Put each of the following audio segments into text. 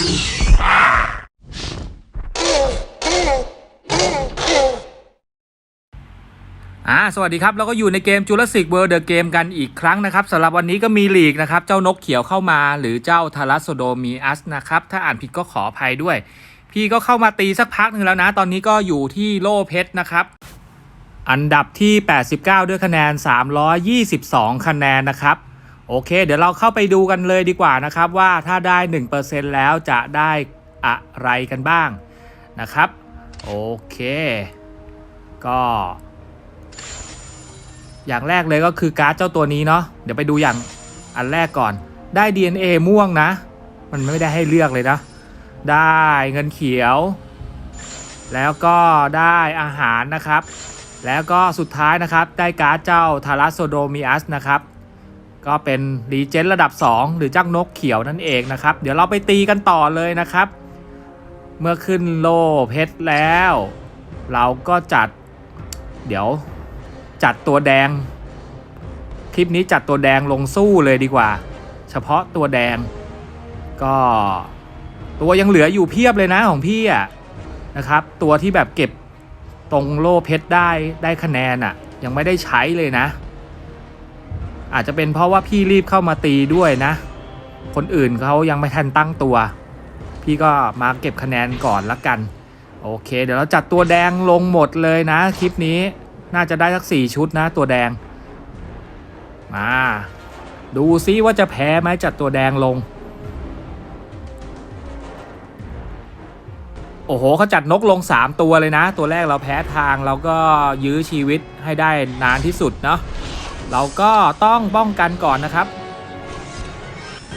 อ่าสวัสดีครับเราก็อยู่ในเกม Jurassic World The Game กันอีกครั้งนะครับสำหรับวันนี้ก็มีลีกนะครับ เจ้านกเขียวเข้ามาหรือเจ้าทารัสโซโดมีอัสนะครับ ถ้าอ่านผิดก็ขออภัยด้วย พี่ก็เข้ามาตีสักพักหนึ่งแล้วนะ ตอนนี้ก็อยู่ที่โล่เพชรนะครับ อันดับที่ 89 ด้วยคะแนน 322 คะแนนนะครับ โอเค เดี๋ยวเราเข้าไปดูกันเลยดีกว่านะครับว่าถ้าได้ 1%แล้วจะได้อะไรกันบ้างนะครับ โอเค ก็ อย่างแรกเลยก็คือการ์ดเจ้าตัวนี้เนาะเดี๋ยวไปดูอย่างอันแรกก่อนได้ DNA ม่วงนะ มันไม่ได้ให้เลือกเลยนะ ได้เงินเขียว แล้วก็ได้อาหารนะครับ แล้วก็สุดท้ายนะครับ ได้การ์ดเจ้าทารัสโซโดมิอัสนะครับ ก็เป็นรีเจนระดับ 2 หรือจ้างนกเขียวนั่นเองนะครับ เดี๋ยวเราไปตีกันต่อเลยนะครับ เมื่อขึ้นโลเพชรแล้ว เราก็จัด เดี๋ยวจัดตัวแดง คลิปนี้จัดตัวแดงลงสู้เลยดีกว่า เฉพาะตัวแดง ก็ตัวยังเหลืออยู่เพียบเลยนะของพี่อะนะครับ ตัวที่แบบเก็บตรงโล่เพชรได้ได้คะแนนอะ ยังไม่ได้ใช้เลยนะ อาจจะเป็นเพราะว่าพี่รีบเข้ามาตีด้วยนะ คนอื่นเขายังไม่ทันตั้งตัว พี่ก็มาเก็บคะแนนก่อนละกัน โอเค เดี๋ยวเราจัดตัวแดงลงหมดเลยนะ คลิปนี้น่าจะได้สักสี่ชุดนะตัวแดง มาดูซิว่าจะแพ้ไหมจัดตัวแดงลง โอ้โหเขาจัดนกลง 3 ตัวเลยนะ ตัวแรกเราแพ้ทางเราก็ยื้อชีวิตให้ได้นานที่สุดเนาะ เราก็ต้องป้องกันก่อนนะครับ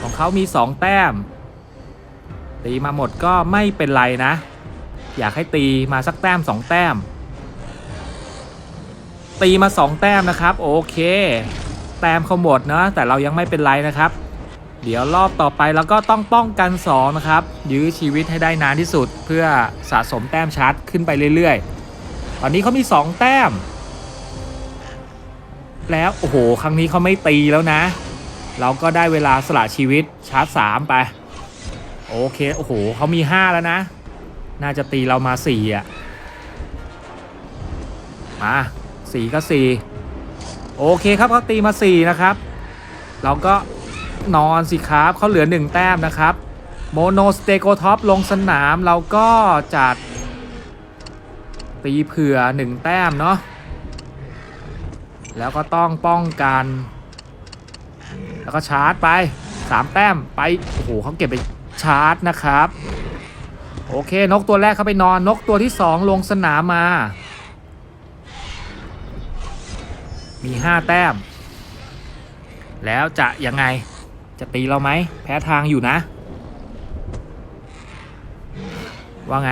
ของเขามี 2 แต้ม ตีมาหมดก็ไม่เป็นไรนะ อยากให้ตีมาสักแต้ม 2 แต้ม ตีมา 2 แต้มนะครับโอเค แต้มเขาหมดนะแต่เรายังไม่เป็นไรนะครับ เดี๋ยวรอบต่อไปเราก็ต้องป้องกัน 2 นะครับ ยื้อชีวิตให้ได้นานที่สุด เพื่อสะสมแต้มชาร์จขึ้นไปเรื่อยๆ ตอนนี้เขามี 2 แต้ม แล้ว โอ้โห ครั้งนี้เขาไม่ตีแล้วนะ เราก็ได้เวลาสละชีวิตชาร์จ3ไป โอเค โอ้โหเขามี5แล้วนะ น่าจะตีเรามา4อะ มาสี่ก็สี่โอเคครับเขาตีมาสี่นะครับ เราก็นอนสิครับเขาเหลือหนึ่งแต้มนะครับโมโนสเตโกท็อปลงสนามเราก็จัดตีเผื่อหนึ่งแต้มเนาะ แล้วก็ต้องป้องกัน แล้วก็ชาร์จไปสามแต้มไป โอ้โหเขาเก็บไปชาร์จนะครับ โอเคนกตัวแรกเขาไปนอนนกตัวที่สองลงสนามมา มี 5 แต้ม แล้วจะยังไงจะตีเราไหม แพ้ทางอยู่นะ ว่าไง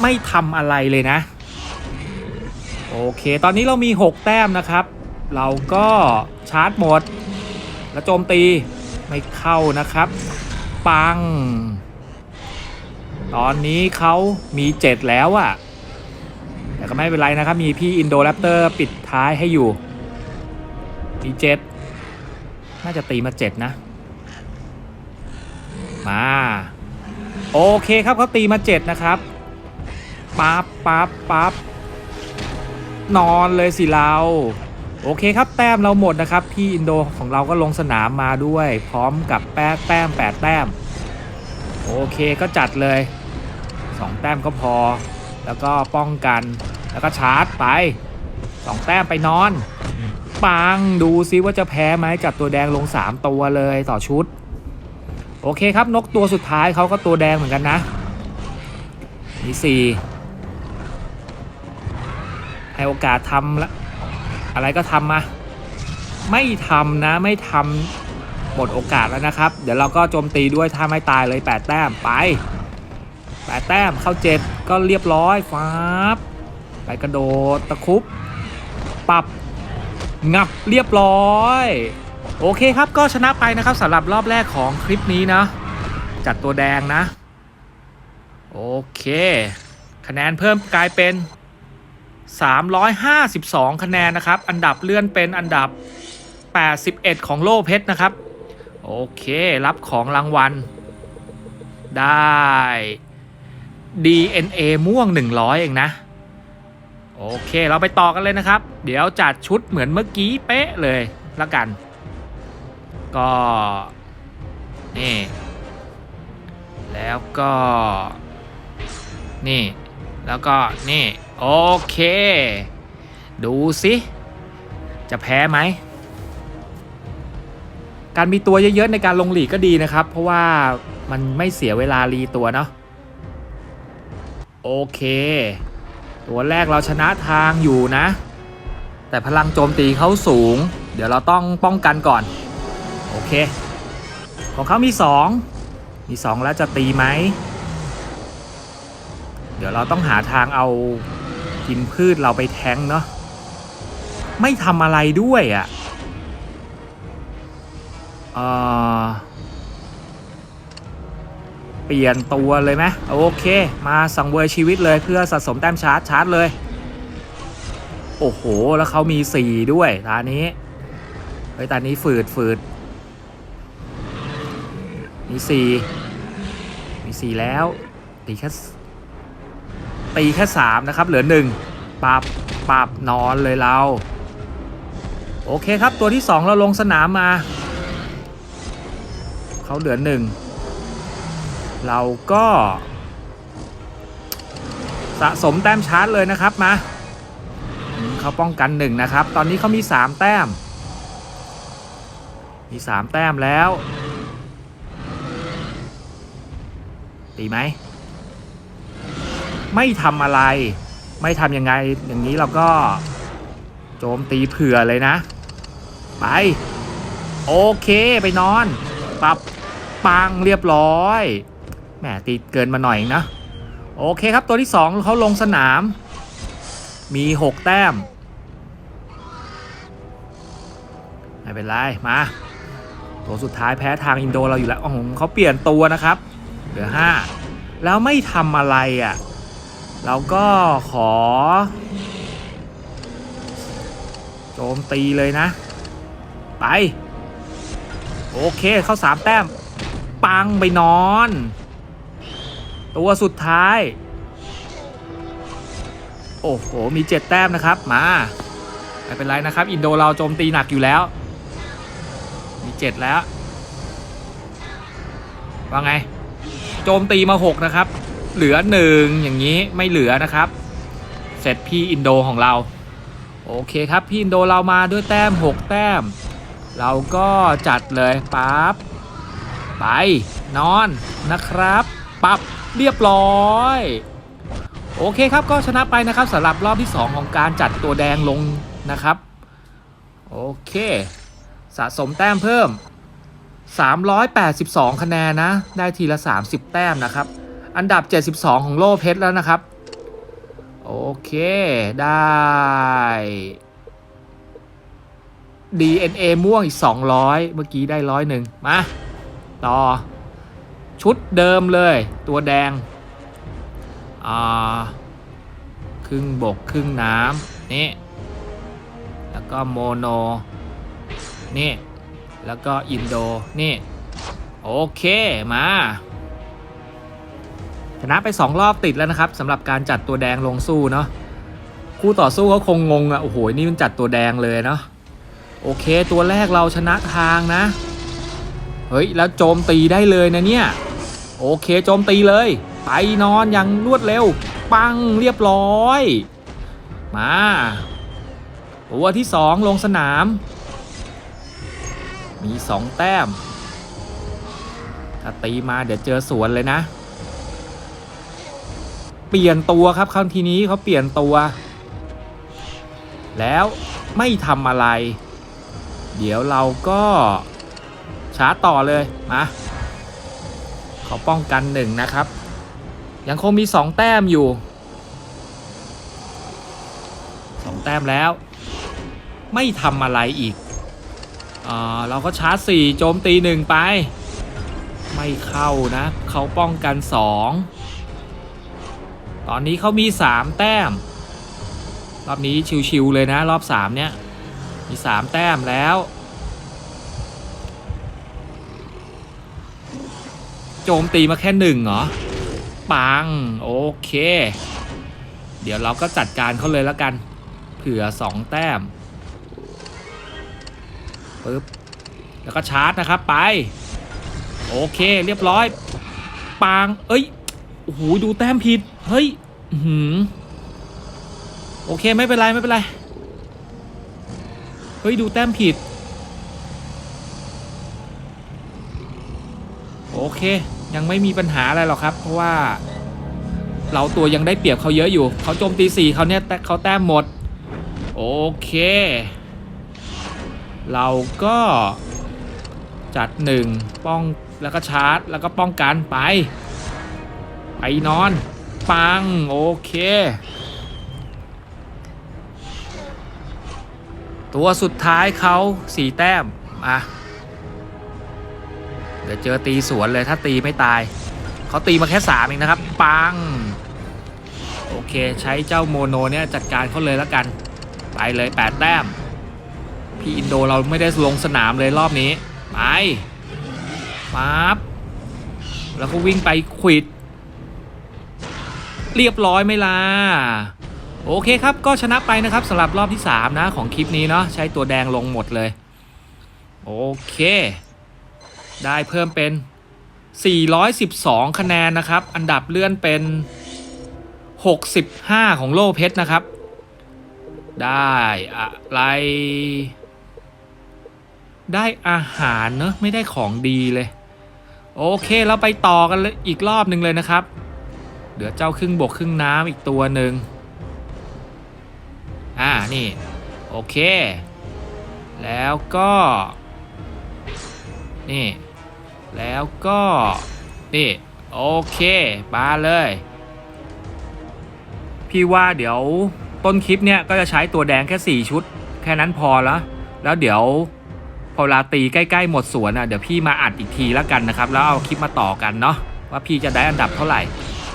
ไม่ทำอะไรเลยนะ โอเค ตอนนี้เรามี 6 แต้มนะครับ เราก็ชาร์จหมด แล้วโจมตีไม่เข้านะครับ ปัง ตอนนี้เขามี 7 แล้วอะ่ะแต่ก็ไม่เป็นไรนะครับ มีพี่อินโดแรปเตอร์ปิดท้ายให้อยู่ มีเจ็ดน่าจะตีมาเจ็ดนะ มา โอเคครับเขาตีมาเจ็ดนะครับปั๊บปั๊บปั๊บ นอนเลยสิเรา โอเคครับแต้มเราหมดนะครับ พี่อินโดของเราก็ลงสนามมาด้วย พร้อมกับแป้แต้มแปดแต้ม โอเคก็จัดเลยสองแต้มก็พอ แล้วก็ป้องกัน แล้วก็ชาร์จไปสองแต้มไปนอนปังดูซิว่าจะแพ้ไหมจับตัวแดงลง 3 ตัวเลยต่อชุด โอเคครับนกตัวสุดท้ายเขาก็ตัวแดงเหมือนกันนะมีสี่ ให้โอกาสทำละอะไรก็ทำมา ไม่ทำนะไม่ทำหมดโอกาสแล้วนะครับ เดี๋ยวเราก็โจมตีด้วยถ้าไม่ตายเลย 8 แต้มไปแปดแต้มเข้าเจ็ดก็เรียบร้อยฟ้าบไปกระโดดตะคุบปรับงับเรียบร้อย โอเคครับก็ชนะไปนะครับสำหรับรอบแรกของคลิปนี้นะจัดตัวแดงนะ โอเค คะแนนเพิ่มกลายเป็น 352 คะแนนนะครับ อันดับเลื่อนเป็นอันดับ 81 ของโลเพชรนะครับ โอเครับของรางวัล ได้ DNA ม่วง 100 เองนะ โอเคเราไปต่อกันเลยนะครับ เดี๋ยวจัดชุดเหมือนเมื่อกี้เป๊ะเลยละกัน ก็ นี่ แล้วก็ นี่ แล้วก็นี่ โอเค ดูสิจะแพ้ไหม การมีตัวเยอะๆในการลงหลีกก็ดีนะครับ เพราะว่ามันไม่เสียเวลารีตัวเนาะโอเค ตัวแรกเราชนะทางอยู่นะ แต่พลังโจมตีเขาสูง เดี๋ยวเราต้องป้องกันก่อน โอเค ของเขามีสองมีสองแล้วจะตีไหม เดี๋ยวเราต้องหาทางเอา กินพืชเราไปแท้งเนาะไม่ทำอะไรด้วยอะ่ะเออเปลี่ยนตัวเลยไหมโอเค มาสังเวยชีวิตเลยเพื่อสะสมแต้มชาร์จชาร์จเลย โอ้โห แล้วเขามี4ด้วยตานี้เฮ้ยตานี้ฝืดฝืดมี4มี4แล้วตีแค่ ตีแค่3นะครับเหลือ1ปับปับนอนเลยเรา โอเคครับตัวที่ 2 เราลงสนามมา เขาเหลือ 1 เราก็ สะสมแต้มชาร์จเลยนะครับมาเขาป้องกันหนึ่งนะครับ ตอนนี้เขามี 3 แต้ม มี 3 แต้มแล้ว ตีไหม ไม่ทำอะไร ไม่ทำยังไงอย่างนี้เราก็ โจมตีเผื่อเลยนะ ไป โอเคไปนอนปรับปังเรียบร้อยแหมตีเกินมาหน่อยนะโอเคครับตัวที่ 2เขาลงสนาม มี 6 แต้ม ไม่เป็นไร มา ตัวสุดท้ายแพ้ทางอินโดเราอยู่แล้วอ๋อเขาเปลี่ยนตัวนะครับ เหลือ 5 แล้วไม่ทำอะไรอะ่ะ เราก็ขอ โจมตีเลยนะ ไป โอเคเข้าสามแต้ม ปังไปนอน ตัวสุดท้าย โอ้โห มีเจ็ดแต้มนะครับ มาไม่เป็นไรนะครับ อินโดเราโจมตีหนักอยู่แล้ว มีเจ็ดแล้ว ว่าไง โจมตีมาหกนะครับ เหลือหนึ่งอย่างนี้ไม่เหลือนะครับ เสร็จพี่อินโดของเรา โอเคครับพี่อินโดเรามาด้วยแต้ม 6 แต้ม เราก็จัดเลยปั๊บไปนอนนะครับปับเรียบร้อย โอเคครับก็ชนะไปนะครับสำหรับรอบที่ 2 ของการจัดตัวแดงลงนะครับ โอเค สะสมแต้มเพิ่ม 382 คะแนนนะ ได้ทีละ 30 แต้มนะครับ อันดับ 72 ของโลเพชรแล้วนะครับ โอเค ได้ DNA ม่วงอีก 200 เมื่อกี้ได้ร้อยหนึ่งมา ต่อ ชุดเดิมเลย ตัวแดง อ่า ครึ่งบก ครึ่งน้ำนี่ แล้วก็โมโน นี่ แล้วก็อินโด นี่ โอเค มา ชนะไป 2 รอบติดแล้วนะครับสำหรับการจัดตัวแดงลงสู้เนาะคู่ต่อสู้เขาคงงงอะ่ะโอ้โหนี่มันจัดตัวแดงเลยเนาะโอเค ตัวแรกเราชนะทางนะ เฮ้ย แล้วโจมตีได้เลยนะเนี่ย โอเคโจมตีเลย ไปนอนอย่างรวดเร็ว ปังเรียบร้อย มาตัวที่2ลงสนาม มี2แต้ม ถ้าตีมาเดี๋ยวเจอสวนเลยนะ เปลี่ยนตัวครับครั้งทีนี้เขาเปลี่ยนตัว แล้วไม่ทำอะไร เดี๋ยวเราก็ชาร์จต่อเลยมาเขาป้องกันหนึ่งนะครับ ยังคงมีสองแต้มอยู่สองแต้มแล้ว ไม่ทำอะไรอีกเออเราก็ชาร์จสี่โจมตีหนึ่งไป ไม่เข้านะ เขาป้องกันสอง ตอนนี้เขามี 3 แต้ม รอบนี้ชิวๆเลยนะ รอบ 3 เนี่ย มี 3 แต้มแล้ว โจมตีมาแค่หนึ่งเหรอ ปัง โอเค เดี๋ยวเราก็จัดการเขาเลยแล้วกัน เผื่อสองแต้มปึ๊บแล้วก็ชาร์จนะครับไป โอเคเรียบร้อยปังเอ้ยโอ้โหดูแต้มผิด เฮ้ยหือโอเคไม่เป็นไรไม่เป็นไร เฮ้ย ดูแต้มผิด โอเค ยังไม่มีปัญหาอะไรหรอกครับ เพราะว่า เราตัวยังได้เปรียบเขาเยอะอยู่ เขาโจมตีสี่เขาเนี่ยเขาแต้มหมด โอเค เราก็จัดหนึ่งป้องแล้วก็ชาร์จ แล้วก็ป้องกันไป ไปนอน ปัง โอเค ตัวสุดท้ายเขาสี่แต้ม อะ เดี๋ยวเจอตีสวนเลยถ้าตีไม่ตาย เขาตีมาแค่สามเองนะครับ ปัง โอเค ใช้เจ้าโมโนเนี่ยจัดการเขาเลยแล้วกัน ไปเลยแปดแต้ม พี่อินโดเราไม่ได้ลงสนามเลยรอบนี้ ไปปั๊บแล้วก็วิ่งไปควิด เรียบร้อยไหมล่ะโอเคครับก็ชนะไปนะครับสำหรับรอบที่ 3 นะของคลิปนี้เนาะใช้ตัวแดงลงหมดเลย โอเค ได้เพิ่มเป็น 412 คะแนนนะครับ อันดับเลื่อนเป็น 65 ของโลเพชรนะครับ ได้อะไร ได้อาหารเนอะไม่ได้ของดีเลย โอเคเราไปต่อกันอีกรอบหนึ่งเลยนะครับ เหลือเจ้าครึ่งบกครึ่งน้ำอีกตัวหนึ่งอ่านี่ โอเค แล้วก็ นี่ แล้วก็ นี่ โอเคมาเลย พี่ว่าเดี๋ยวต้นคลิปเนี่ยก็จะใช้ตัวแดงแค่ 4 ชุด แค่นั้นพอแล้ว แล้วเดี๋ยวพอเวลาตีใกล้ๆหมดสวนอะเดี๋ยวพี่มาอัดอีกทีแล้วกันนะครับ แล้วเอาคลิปมาต่อกันเนาะว่าพี่จะได้อันดับเท่าไหร่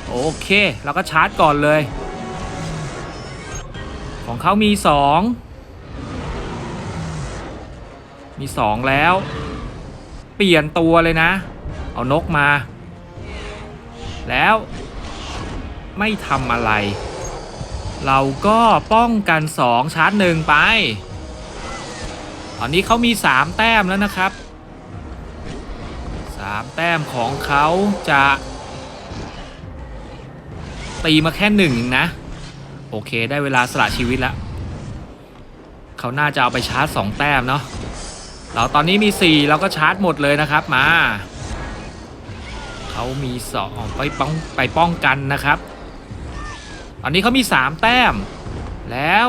โอเค เราก็ชาร์จก่อนเลย ของเขามี 2 มี 2 แล้ว เปลี่ยนตัวเลยนะ เอานกมา แล้วไม่ทำอะไร เราก็ป้องกัน 2 ชาร์จหนึ่งไป ตอนนี้เขามี 3 แต้มแล้วนะครับ 3 แต้มของเขาจะ ตีมาแค่หนึ่งนะ โอเคได้เวลาสละชีวิตแล้วเขาน่าจะเอาไปชาร์จ 2 แต้มเนาะเราตอนนี้มี 4 เราก็ชาร์จหมดเลยนะครับมา เขามี2ไปป้องไปป้องกันนะครับ ตอนนี้เขามี 3 แต้ม แล้ว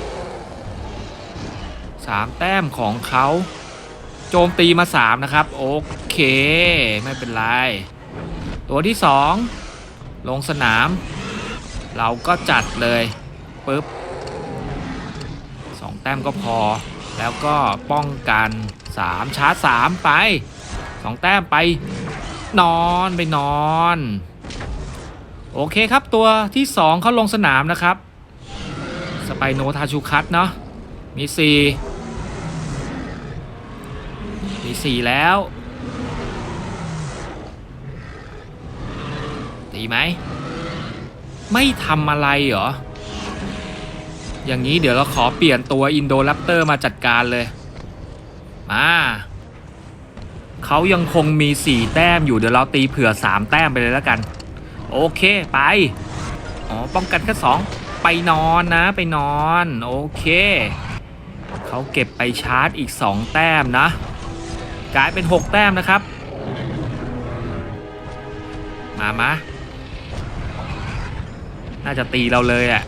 3 แต้มของเขาโจมตีมา 3 นะครับ โอเค ไม่เป็นไร ตัวที่ 2 ลงสนาม เราก็จัดเลยปึ๊บสองแต้มก็พอ แล้วก็ป้องกัน 3 ชาร์จ3ไป 2 แต้มไป นอนไปนอน โอเคครับตัวที่ 2 เขาลงสนามนะครับ สไปโนทาชูคัตเนาะมี 4 มี 4 แล้ว ตีไหม ไม่ทำอะไรเหรอ อย่างนี้เดี๋ยวเราขอเปลี่ยนตัวอินโดแรปเตอร์มาจัดการเลย มาเขายังคงมี 4 แต้มอยู่เดี๋ยวเราตีเผื่อ 3 แต้มไปเลยแล้วกัน โอเคไป อ๋อ ป้องกันแค่สองไปนอนนะไปนอน โอเค เขาเก็บไปชาร์จอีก 2 แต้มนะ กลายเป็น 6 แต้มนะครับ มามา น่าจะตีเราเลยอะ่ะ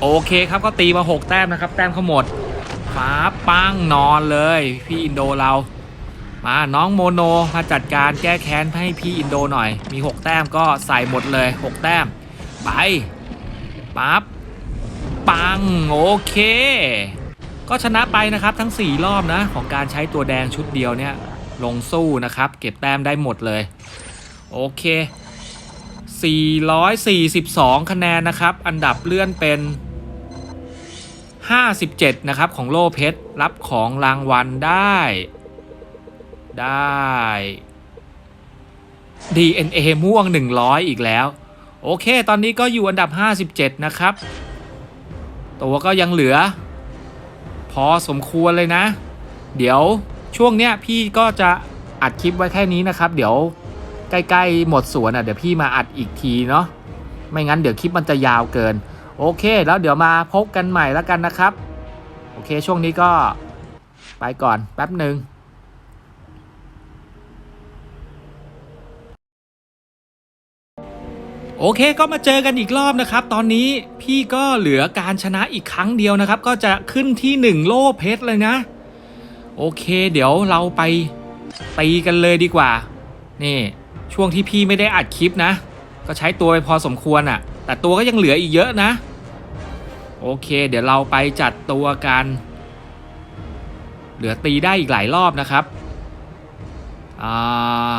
โอเคครับก็ตีมา 6 แต้มนะครับ แต้มเขาหมดฟ้าปังนอนเลย พี่อินโดเรามาน้องโมโนมาจัดการแก้แค้นให้พี่อินโดหน่อย มี 6 แต้มก็ใส่หมดเลย 6 แต้มไปปั๊บปังโอเค ก็ชนะไปนะครับทั้ง 4 รอบนะ ของการใช้ตัวแดงชุดเดียวเนี่ยลงสู้นะครับ เก็บแต้มได้หมดเลย โอเค 442 คะแนนนะครับ อันดับเลื่อนเป็น 57 นะครับ ของโลเพชรรับของรางวัลได้ ได้ DNA ม่วง 100 อีกแล้ว โอเค ตอนนี้ก็อยู่อันดับ 57 นะครับ ตัวก็ยังเหลือ พอสมควรเลยนะ เดี๋ยวช่วงเนี้ยพี่ก็จะอัดคลิปไว้แค่นี้นะครับ เดี๋ยว ใกล้ๆหมดสวนอะเดี๋ยวพี่มาอัดอีกทีเนาะไม่งั้นเดี๋ยวคลิปมันจะยาวเกิน โอเค แล้วเดี๋ยวมาพบกันใหม่แล้วกันนะครับ โอเคช่วงนี้ก็ไปก่อนแป๊บหนึ่งโอเคก็มาเจอกันอีกรอบนะครับ ตอนนี้พี่ก็เหลือการชนะอีกครั้งเดียวนะครับ ก็จะขึ้นที่ 1 โล่เพชรเลยนะ โอเค เดี๋ยวเราไปตีกันเลยดีกว่า นี่ ช่วงที่พี่ไม่ได้อัดคลิปนะ ก็ใช้ตัวไปพอสมควรอะ่ะ แต่ตัวก็ยังเหลืออีกเยอะนะ โอเค เดี๋ยวเราไปจัดตัวกัน เหลือตีได้อีกหลายรอบนะครับอ่า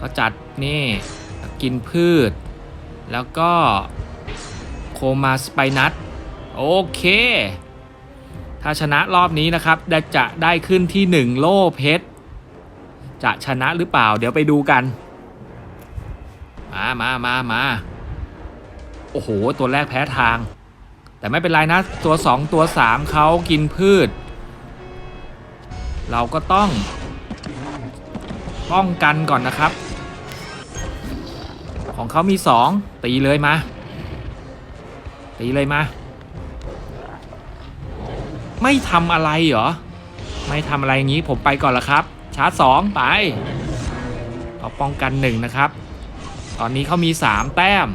ก็จัดนี่กินพืช แล้วก็โคมาสไปนัทโอเค ถ้าชนะรอบนี้นะครับจะได้ขึ้นที่ 1 โล่เพชร จะชนะหรือเปล่า เดี๋ยวไปดูกัน มามามามาโอ้โห ตัวแรกแพ้ทาง แต่ไม่เป็นไรนะ ตัว 2 ตัว 3เขากินพืช เราก็ต้อง ป้องกันก่อนนะครับ ของเขามีสองตีเลยมา ตีเลยมา ไม่ทำอะไรเหรอ ไม่ทำอะไรอย่างนี้ผมไปก่อนละครับ ชาร์จสองไปเขาป้องกันหนึ่งนะครับ ตอนนี้เขามีสามแต้ม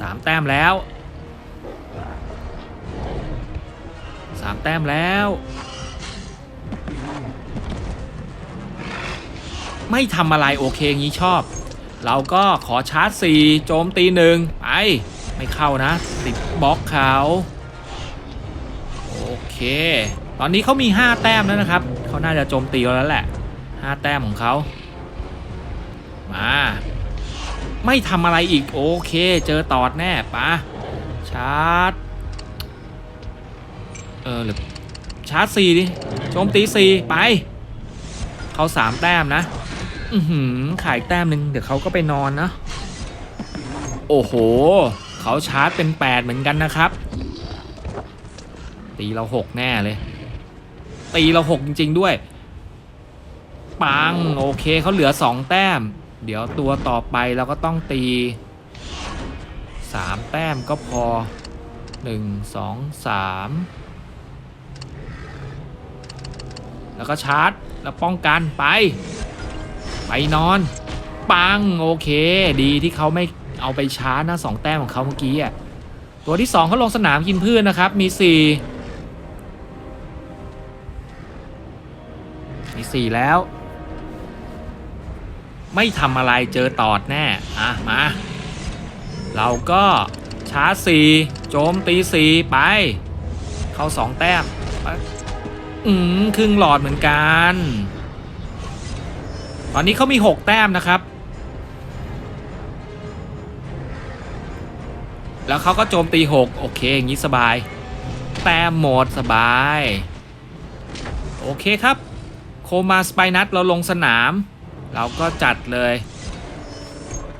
สามแต้มแล้วสามแต้มแล้ว ไม่ทำอะไรโอเคงี้ชอบ เราก็ขอชาร์จ 4 โจมตีหนึ่งไป ไม่เข้านะ ติดบล็อกเขาโอเค ตอนนี้เขามี 5 แต้มแล้วนะครับ เขาน่าจะโจมตีเราแล้วแหละ5แต้มของเขามา ไม่ทำอะไรอีกโอเค เจอตอดแน่ปะชาร์จ เออหรือชาร์จ4ดิโจมตี4ไป เขา3แต้มนะ อือหือขายแต้มหนึ่งเดี๋ยวเขาก็ไปนอนนะ โอ้โห เขาชาร์จเป็น8เหมือนกันนะครับ ตีเรา6แน่เลย ตีเราหกจริง ๆ ด้วย ปัง โอเคเขาเหลือสองแต้ม เดี๋ยวตัวต่อไปเราก็ต้องตีสามแต้มก็พอหนึ่งสองสามแล้วก็ชาร์จ แล้วป้องกันไป ไปนอน ปัง โอเค ดีที่เขาไม่เอาไปชาร์จนะสองแต้มของเขาเมื่อกี้อะตัวที่สองเขาลงสนามกินพืชนนะครับ มีสี่ สี่แล้ว ไม่ทำอะไรเจอตอดแน่ อะ มา เราก็ชาร์จสี่โจมตีสี่ไป เข้าสองแต้ม อืมครึ่งหลอดเหมือนกัน ตอนนี้เขามี6แต้มนะครับ แล้วเขาก็โจมตี6โอเค อย่างนี้สบาย แต้มหมดสบาย โอเคครับ โคมาสไปนัทเราลงสนาม เราก็จัดเลย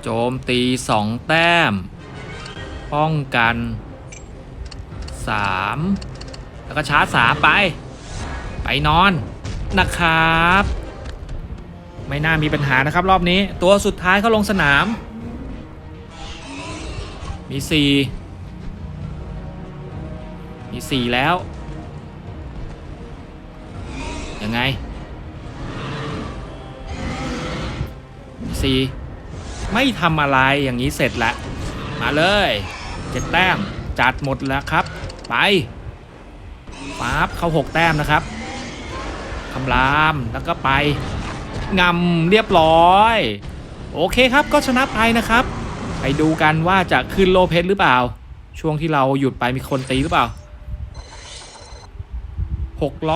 โจมตี 2 แต้ม ป้องกัน 3 แล้วก็ชาร์จ3ไป ไปนอนนะครับ ไม่น่ามีปัญหานะครับรอบนี้ตัวสุดท้ายเขาลงสนาม มีสี่มีสี่แล้วยังไงีไม่ทำอะไรอย่างนี้เสร็จละมาเลยเจ็ดแต้มจัดหมดแล้วครับ ไปปั๊บเข้าหกแต้มนะครับคำรามแล้วก็ไปงำเรียบร้อย โอเคครับก็ชนะไปนะครับ ไปดูกันว่าจะขึ้นโลเพชรหรือเปล่า ช่วงที่เราหยุดไปมีคนตีหรือเปล่า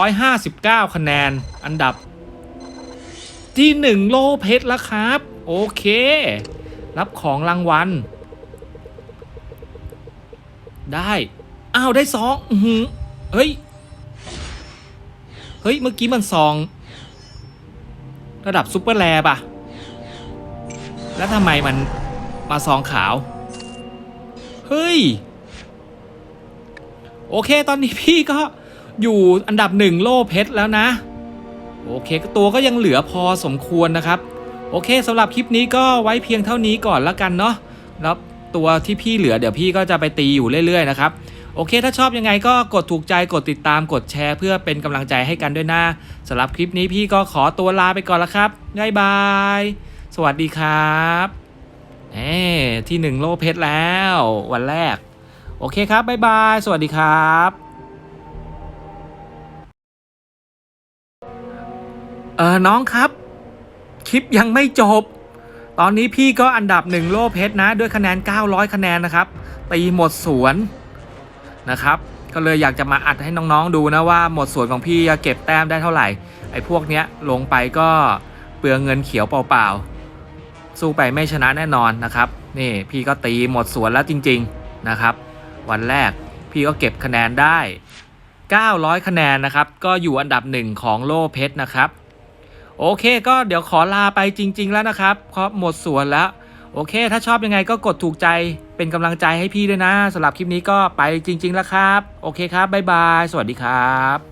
659 คะแนนอันดับที่ 1 โลเพชรแล้วครับ โอเค รับของรางวัล ได้ อ้าว ได้สองหือเฮ้ย เฮ้ย เมื่อกี้มันซอง ระดับซูเปอร์แลบอะแล้วทำไมมันมาซองขาว เฮ้ย โอเค ตอนนี้พี่ก็อยู่อันดับหนึ่งโล่เพชรแล้วนะ โอเคตัวก็ยังเหลือพอสมควรนะครับ โอเคสำหรับคลิปนี้ก็ไว้เพียงเท่านี้ก่อนละกันเนาะแล้วตัวที่พี่เหลือเดี๋ยวพี่ก็จะไปตีอยู่เรื่อยๆนะครับโอเค ถ้าชอบยังไงก็กดถูกใจกดติดตามกดแชร์ เพื่อเป็นกำลังใจให้กันด้วยนะสำหรับคลิปนี้พี่ก็ขอตัวลาไปก่อนละครับบ๊ายบาย สวัสดีครับเอ้ที่หนึ่งโลเพชรแล้ว วันแรก โอเคครับบ๊ายบาย สวัสดีครับเออน้องครับ คลิปยังไม่จบ ตอนนี้พี่ก็อันดับหนึ่งโลเพชรนะ ด้วยคะแนน 900 คะแนนนะครับ ตีหมดสวนนะครับ ก็เลยอยากจะมาอัดให้น้องๆดูนะว่าหมดสวนของพี่จะเก็บแต้มได้เท่าไหร่ ไอ้พวกเนี้ยลงไปก็เปลืองเงินเขียวเปล่าๆ สู้ไปไม่ชนะแน่นอนนะครับ นี่พี่ก็ตีหมดสวนแล้วจริง ๆนะครับ วันแรกพี่ก็เก็บคะแนนได้ 900 คะแนนนะครับ ก็อยู่อันดับหนึ่งของโลเพชรนะครับ โอเคก็เดี๋ยวขอลาไปจริง ๆ แล้วนะครับเพราะหมดส่วนแล้ว โอเค ถ้าชอบยังไงก็กดถูกใจเป็นกำลังใจให้พี่ด้วยนะสำหรับคลิปนี้ก็ไปจริง ๆ แล้วครับ โอเคครับบ๊ายบาย สวัสดีครับ